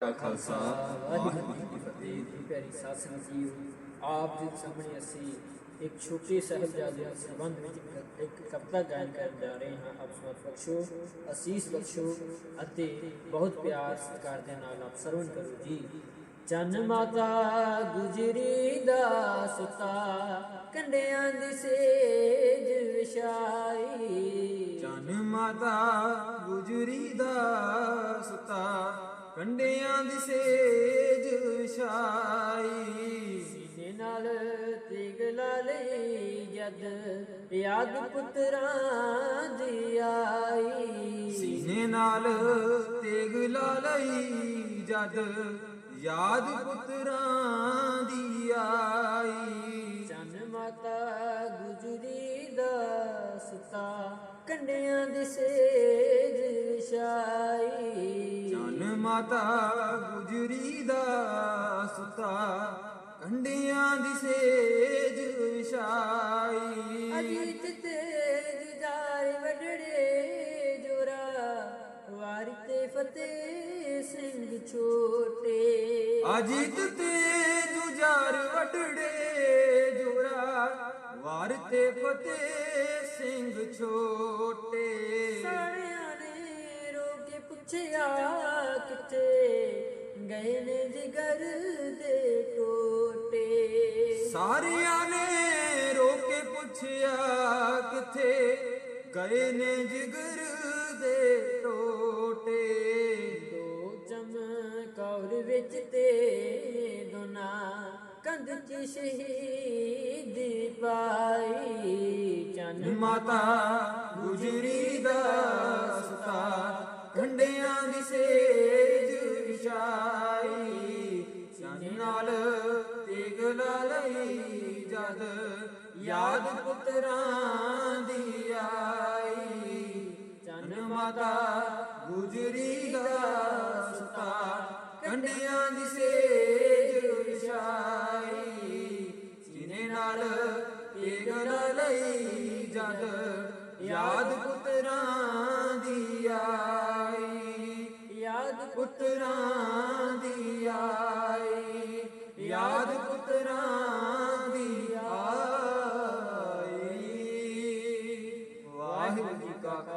ਦਾ ਖਾਲਸਾ ਵਾਹਿਗੁਰੂ ਜੀ ਕੀ ਫਤਿਹ। ਪਿਆਰੀ ਸਾਧ ਸੰਗਤ ਜੀਓ ਆਪ ਜੀ ਦੇ ਸਾਹਮਣੇ ਅਸੀਂ ਇੱਕ ਛੋਟੇ ਸਾਹਿਬਜ਼ਾਦੇ ਦੇ ਸੰਬੰਧ ਵਿੱਚ ਇੱਕ- ਕਵਿਤਾ ਗਾਇਨ ਕਰਨ ਜਾ ਰਹੇ ਹਾਂ। ਆਪ ਸਮਤ ਬਖਸ਼ੋ ਅਸੀਸ ਬਖਸ਼ੋ ਅਤੇ ਬਹੁਤ ਪਿਆਰ ਸਤਿਕਾਰ ਦੇ ਨਾਲ ਆਪ ਸਰਵਣ ਕਰੋ ਜੀ। ਚੰਨ ਮਾਤਾ ਗੁਜਰੀ ਦਾ ਸੁਤਾ ਕੰਡਿਆਂ ਦੀ ਸੇਜ ਵਿਛਾਈ। ਜਨ ਮਾਤਾ ਗੁਜਰੀ ਦਾ ਸੁਤਾ ਕੰਡਿਆਂ ਦੀ ਸੇਜ ਵਿਛਾਈ ਸੀਨੇ ਨਾਲ ਤੇਗ ਲਾ ਲਈ ਜਦ ਯਾਦ ਪੁੱਤਰਾਂ ਦੀ ਆਈ। ਸੀਨੇ ਨਾਲ ਤੇਗ ਲਾ ਲਈ ਜਦ ਯਾਦ ਪੁੱਤਰਾਂ ਦੀ ਆਈ। ਚੰਨ ਮਾਤਾ ਗੁਜਰੀ ਦਾ ਸੁਤਾ ਕੰਡਿਆਂ ਦੀ ਸੇਜ ਮਾਤਾ ਗੁਜਰੀ ਦਾ ਸੁਤਾ ਕੰਡਿਆਂ ਦੀ ਸੇਜ ਵਿਛਾਈ। ਅਜੀਤ ਤੇਜ ਜਾਰ ਵਡੜੇ ਜੋਰਾ ਵਾਰੀ ਤੇ ਫਤਿਹ ਸਿੰਘ ਛੋਟੇ। ਅਜੀਤ ਤੇ ਜੁਝਾਰ ਵਡੜੇ ਜੋਰਾ ਵਾਰ ਤੇ ਫਤਿਹ ਸਿੰਘ ਛੋਟੇ। ਸਾਰਿਆਂ ਨੇ ਰੋ ਕੇ ਪੁੱਛਿਆ ਗਏ ਨੇ ਜਿਗਰ ਦੇ ਟੋਟੇ। ਸਾਰਿਆਂ ਨੇ ਰੋ ਕੇ ਪੁੱਛਿਆ ਕਿੱਥੇ? ਗਏ ਨੇ ਜਿਗਰ ਦੇ ਟੋਟੇ। ਦੋ ਚਮਕੌਰ ਵਿੱਚ ਤੇ ਦੋਨਾ ਕੰਧ ਚ ਸ਼ਹੀਦੀ ਪਾਈ ਚੰਨ। ਮਾਤਾ ਗੁਜਰੀ ਦਾ ਤੇਗ ਲਾ ਲਈ ਜਦ ਯਾਦ ਪੁੱਤਰਾਂ ਦੀ ਆਈ। ਚੰਨ ਮਾਤਾ ਗੁਜਰੀ ਦਾ ਸੁਤਾ ਕੰਡਿਆਂ ਦੀ ਸੇਜ ਵਿਛਾਈ। ਸੀਨੇ ਨਾਲ ਲਾ ਲਈ ਜਦ ਯਾਦ ਪੁੱਤਰਾਂ ਦੀ ਆਈ। ਯਾਦ ਪੁੱਤਰਾਂ